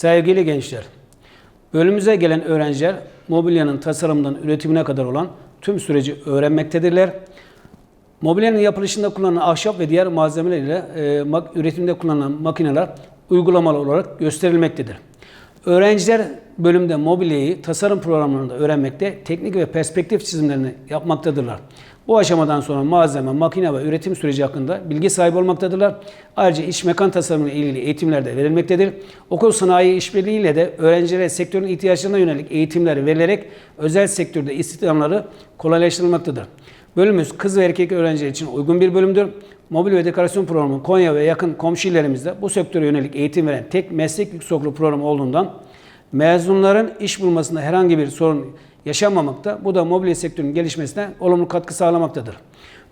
Sevgili gençler, bölümümüze gelen öğrenciler mobilyanın tasarımından üretimine kadar olan tüm süreci öğrenmektedirler. Mobilyanın yapılışında kullanılan ahşap ve diğer malzemeler ile e, üretimde kullanılan makineler uygulamalı olarak gösterilmektedir. Öğrenciler bölümde mobilyayı tasarım programlarında öğrenmekte, teknik ve perspektif çizimlerini yapmaktadırlar. Bu aşamadan sonra malzeme, makine ve üretim süreci hakkında bilgi sahibi olmaktadırlar. Ayrıca iç mekan tasarımı ile ilgili eğitimler de verilmektedir. Okul sanayi işbirliğiyle de öğrencilere sektörün ihtiyaçlarına yönelik eğitimler verilerek özel sektörde istihdamları kolaylaştırılmaktadır. Bölümümüz kız ve erkek öğrenciler için uygun bir bölümdür. Mobil ve dekorasyon programı Konya ve yakın komşu illerimizde bu sektöre yönelik eğitim veren tek meslek yüksekokulu programı olduğundan mezunların iş bulmasında herhangi bir sorun yaşanmamakta. Bu da mobilya sektörünün gelişmesine olumlu katkı sağlamaktadır.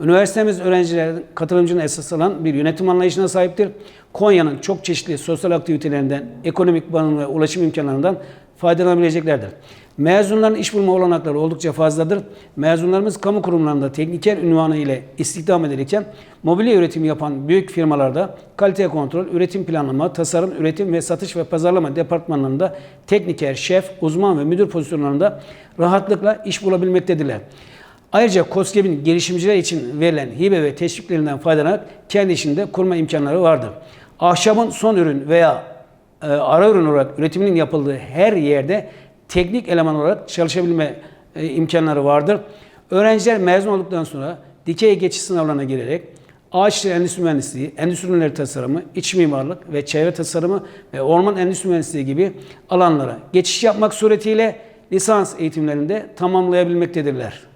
Üniversitemiz öğrencilerin katılımcının esas alan bir yönetim anlayışına sahiptir. Konya'nın çok çeşitli sosyal aktivitelerinden, ekonomik bağımlı ve ulaşım imkanlarından faydalanabileceklerdir. Mezunların iş bulma olanakları oldukça fazladır. Mezunlarımız kamu kurumlarında tekniker ünvanı ile istihdam edilirken mobilya üretimi yapan büyük firmalarda kalite kontrol, üretim planlama, tasarım, üretim ve satış ve pazarlama departmanlarında tekniker, şef, uzman ve müdür pozisyonlarında rahatlıkla iş bulabilmektedirler. Ayrıca KOSGEB'in girişimciler için verilen hibe ve teşviklerinden faydalanarak kendi işinde kurma imkanları vardır. Ahşabın son ürün veya e, ara ürün olarak üretiminin yapıldığı her yerde teknik eleman olarak çalışabilme e, imkanları vardır. Öğrenciler mezun olduktan sonra dikey geçiş sınavlarına girerek ağaçlı endüstri mühendisliği, endüstri ürünleri tasarımı, iç mimarlık ve çevre tasarımı ve orman endüstri mühendisliği gibi alanlara geçiş yapmak suretiyle lisans eğitimlerinde tamamlayabilmektedirler.